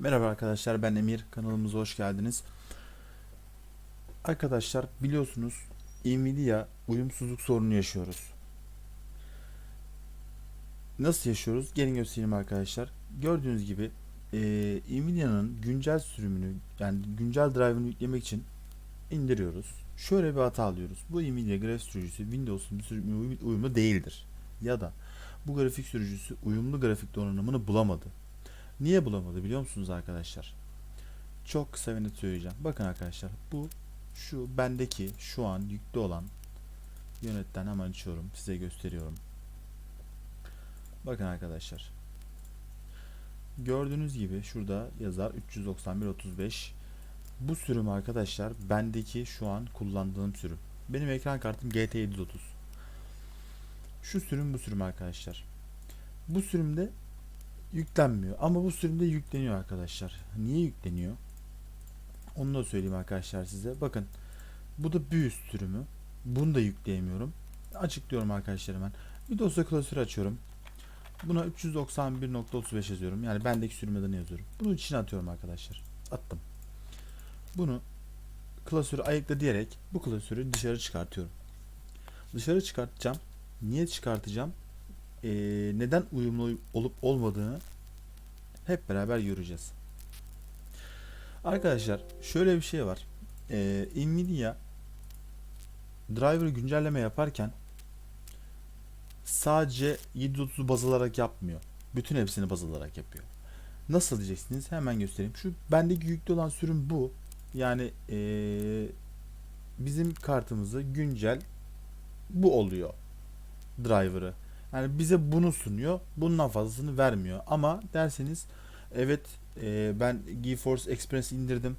Merhaba arkadaşlar ben Emir kanalımıza hoş geldiniz. Arkadaşlar biliyorsunuz Nvidia uyumsuzluk sorunu yaşıyoruz. Nasıl yaşıyoruz? Gelin göstereyim arkadaşlar. Gördüğünüz gibi eee Nvidia'nın güncel sürümünü yani güncel drive'ını yüklemek için indiriyoruz. Şöyle bir hata alıyoruz. Bu Nvidia grafik sürücüsü Windows'un bir sürümüne uy- uyumlu değildir. Ya da bu grafik sürücüsü uyumlu grafik donanımını bulamadı. Niye bulamadı biliyor musunuz arkadaşlar? Çok kısa ve söyleyeceğim. Bakın arkadaşlar bu şu bendeki şu an yüklü olan yönetten hemen açıyorum size gösteriyorum. Bakın arkadaşlar. Gördüğünüz gibi şurada yazar 391.35 bu sürüm arkadaşlar bendeki şu an kullandığım sürüm. Benim ekran kartım GT 730. Şu sürüm bu sürüm arkadaşlar. Bu sürümde yüklenmiyor. Ama bu sürümde yükleniyor arkadaşlar. Niye yükleniyor? Onu da söyleyeyim arkadaşlar size. Bakın bu da bir üst sürümü. Bunu da yükleyemiyorum. Açıklıyorum arkadaşlar hemen. Bir dosya klasörü açıyorum. Buna 391.35 yazıyorum. Yani bendeki sürüm adını yazıyorum. Bunu içine atıyorum arkadaşlar. Attım. Bunu klasörü ayıkla diyerek bu klasörü dışarı çıkartıyorum. Dışarı çıkartacağım. Niye çıkartacağım? Ee, neden uyumlu olup olmadığını hep beraber göreceğiz. Arkadaşlar şöyle bir şey var. Ee, Nvidia driver güncelleme yaparken sadece 730'u baz alarak yapmıyor. Bütün hepsini baz alarak yapıyor. Nasıl diyeceksiniz? Hemen göstereyim. Şu bendeki yüklü olan sürüm bu. Yani ee, bizim kartımızı güncel bu oluyor. Driver'ı. Yani bize bunu sunuyor. Bundan fazlasını vermiyor. Ama derseniz evet e, ben GeForce Experience indirdim.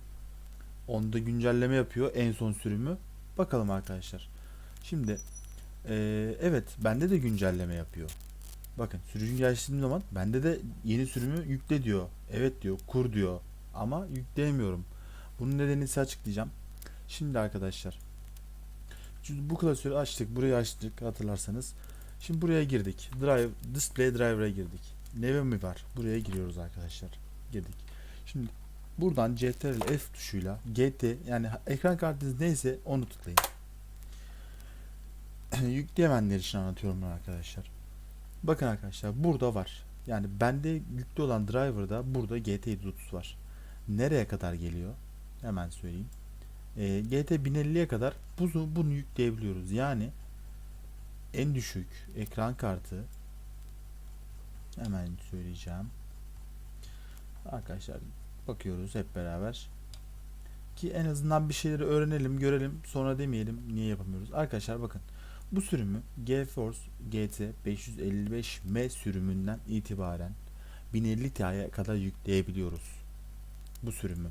Onda güncelleme yapıyor en son sürümü. Bakalım arkadaşlar. Şimdi e, evet bende de güncelleme yapıyor. Bakın sürücü geliştirdiğim zaman bende de yeni sürümü yükle diyor. Evet diyor kur diyor. Ama yükleyemiyorum. Bunun nedenini size açıklayacağım. Şimdi arkadaşlar. Bu klasörü açtık. Burayı açtık hatırlarsanız. Şimdi buraya girdik. Drive, display driver'a girdik. Neve mi var? Buraya giriyoruz arkadaşlar. Girdik. Şimdi buradan CTRL F tuşuyla GT yani ekran kartınız neyse onu tıklayın. Yükleyemeyenler için anlatıyorum ben arkadaşlar. Bakın arkadaşlar burada var. Yani bende yüklü olan driver'da burada GT 730 var. Nereye kadar geliyor? Hemen söyleyeyim. Ee, GT 1050'ye kadar bunu, bunu yükleyebiliyoruz. Yani en düşük ekran kartı hemen söyleyeceğim. Arkadaşlar bakıyoruz hep beraber. Ki en azından bir şeyleri öğrenelim, görelim. Sonra demeyelim niye yapamıyoruz. Arkadaşlar bakın. Bu sürümü GeForce GT 555M sürümünden itibaren 1050 Ti'ye kadar yükleyebiliyoruz. Bu sürümü.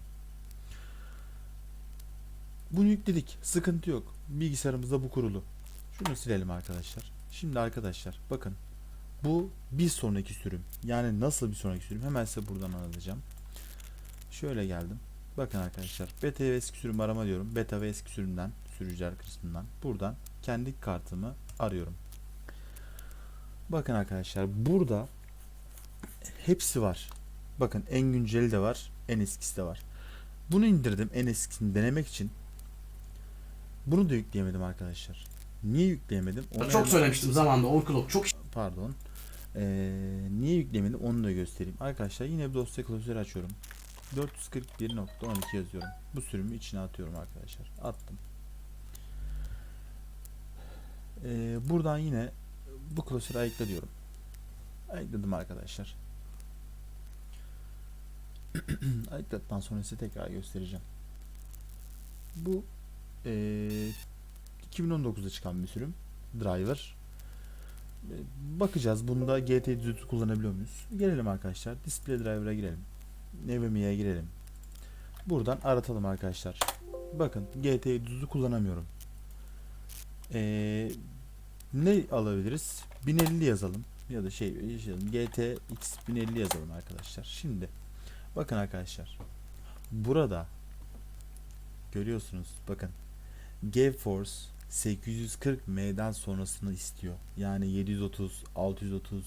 Bunu yükledik. Sıkıntı yok. Bilgisayarımızda bu kurulu. Şunu silelim arkadaşlar. Şimdi arkadaşlar bakın. Bu bir sonraki sürüm. Yani nasıl bir sonraki sürüm? Hemen size buradan anlatacağım. Şöyle geldim. Bakın arkadaşlar. Beta ve eski sürüm arama diyorum. Beta ve eski sürümden, sürücüler kısmından. Buradan kendi kartımı arıyorum. Bakın arkadaşlar burada hepsi var. Bakın en günceli de var, en eskisi de var. Bunu indirdim en eskisini denemek için. Bunu da yükleyemedim arkadaşlar. Niye yükleyemedim? Onu Çok söylemiştim zamanında overclock çok pardon. Ee, niye yüklemedim onu da göstereyim. Arkadaşlar yine bir dosya klasörü açıyorum. 441.12 yazıyorum. Bu sürümü içine atıyorum arkadaşlar. Attım. Ee, buradan yine bu klasörü ayıkla diyorum. Ayıkladım arkadaşlar. Ayıkladıktan sonra size tekrar göstereceğim. Bu ee, 2019'da çıkan bir sürüm. Driver. E, Bakacağız. Bunda GT düzü kullanabiliyor muyuz? Gelelim arkadaşlar. Display Driver'a girelim. NVMe'ye girelim. Buradan aratalım arkadaşlar. Bakın GT düzü kullanamıyorum. Ee, ne alabiliriz? 1050 yazalım. Ya da şey yazalım. GTX 1050 yazalım arkadaşlar. Şimdi bakın arkadaşlar. Burada görüyorsunuz. Bakın GeForce 840M'den sonrasını istiyor. Yani 730, 630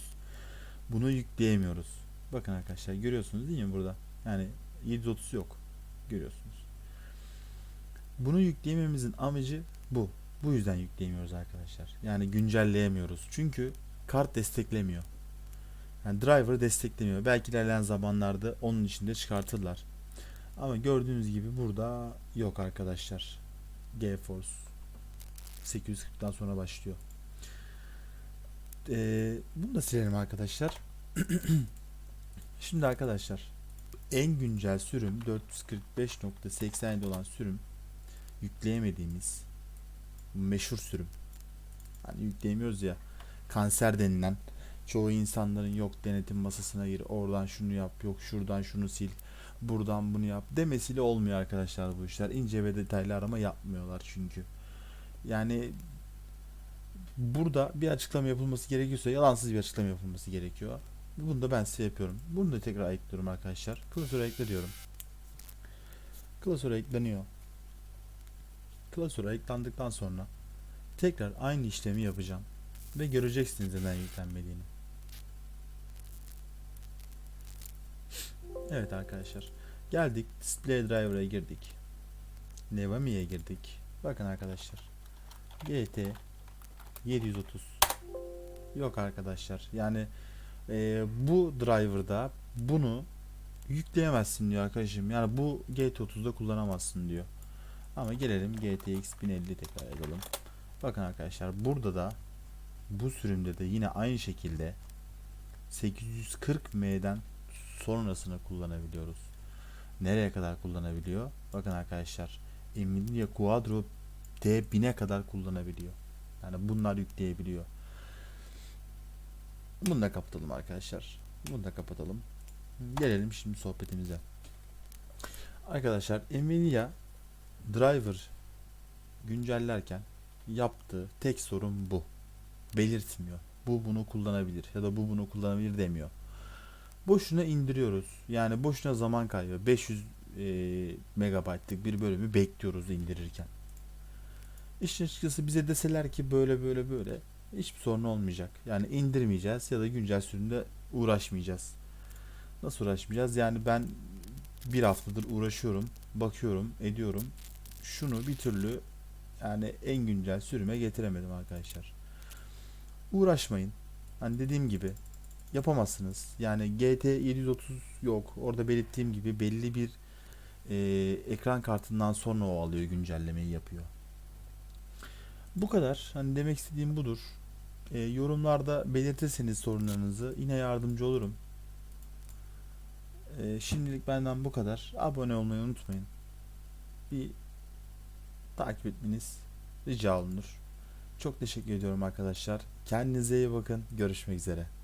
bunu yükleyemiyoruz. Bakın arkadaşlar görüyorsunuz değil mi burada? Yani 730 yok. Görüyorsunuz. Bunu yükleyememizin amacı bu. Bu yüzden yükleyemiyoruz arkadaşlar. Yani güncelleyemiyoruz. Çünkü kart desteklemiyor. Yani driver desteklemiyor. Belki ilerleyen zamanlarda onun içinde çıkartırlar. Ama gördüğünüz gibi burada yok arkadaşlar. GeForce 840'tan sonra başlıyor. Ee, bunu da silelim arkadaşlar. Şimdi arkadaşlar en güncel sürüm 445.87 olan sürüm yükleyemediğimiz meşhur sürüm. Hani yükleyemiyoruz ya kanser denilen çoğu insanların yok denetim masasına gir oradan şunu yap yok şuradan şunu sil buradan bunu yap demesiyle olmuyor arkadaşlar bu işler ince ve detaylı arama yapmıyorlar çünkü yani burada bir açıklama yapılması gerekiyorsa yalansız bir açıklama yapılması gerekiyor bunu da ben size yapıyorum bunu da tekrar ekliyorum arkadaşlar klasöre ekle diyorum klasöre ekleniyor klasöre eklendik sonra tekrar aynı işlemi yapacağım ve göreceksiniz neden yüklenmediğini. Evet arkadaşlar. Geldik display driver'a girdik. Nevami'ye girdik. Bakın arkadaşlar. GT 730 yok arkadaşlar. Yani e, bu driver'da bunu yükleyemezsin diyor arkadaşım. Yani bu GT30'da kullanamazsın diyor. Ama gelelim GTX 1050 tekrar edelim. Bakın arkadaşlar burada da bu sürümde de yine aynı şekilde 840M'den sonrasını kullanabiliyoruz. Nereye kadar kullanabiliyor? Bakın arkadaşlar Nvidia Quadro D1000'e kadar kullanabiliyor. Yani bunlar yükleyebiliyor. Bunu da kapatalım arkadaşlar. Bunu da kapatalım. Gelelim şimdi sohbetimize. Arkadaşlar Nvidia driver güncellerken yaptığı tek sorun bu. Belirtmiyor. Bu bunu kullanabilir ya da bu bunu kullanabilir demiyor. Boşuna indiriyoruz. Yani boşuna zaman kaybı. 500 e, megabaytlık bir bölümü bekliyoruz indirirken. İşin açıkçası bize deseler ki böyle böyle böyle hiçbir sorun olmayacak. Yani indirmeyeceğiz ya da güncel sürümde uğraşmayacağız. Nasıl uğraşmayacağız? Yani ben bir haftadır uğraşıyorum, bakıyorum, ediyorum. Şunu bir türlü yani en güncel sürüme getiremedim arkadaşlar. Uğraşmayın. Hani dediğim gibi yapamazsınız. Yani GT 730 yok. Orada belirttiğim gibi belli bir e, ekran kartından sonra o alıyor güncellemeyi yapıyor. Bu kadar. Hani demek istediğim budur. E, yorumlarda belirtirseniz sorunlarınızı yine yardımcı olurum. E, şimdilik benden bu kadar. Abone olmayı unutmayın. Bir takip etmeniz rica olunur. Çok teşekkür ediyorum arkadaşlar. Kendinize iyi bakın. Görüşmek üzere.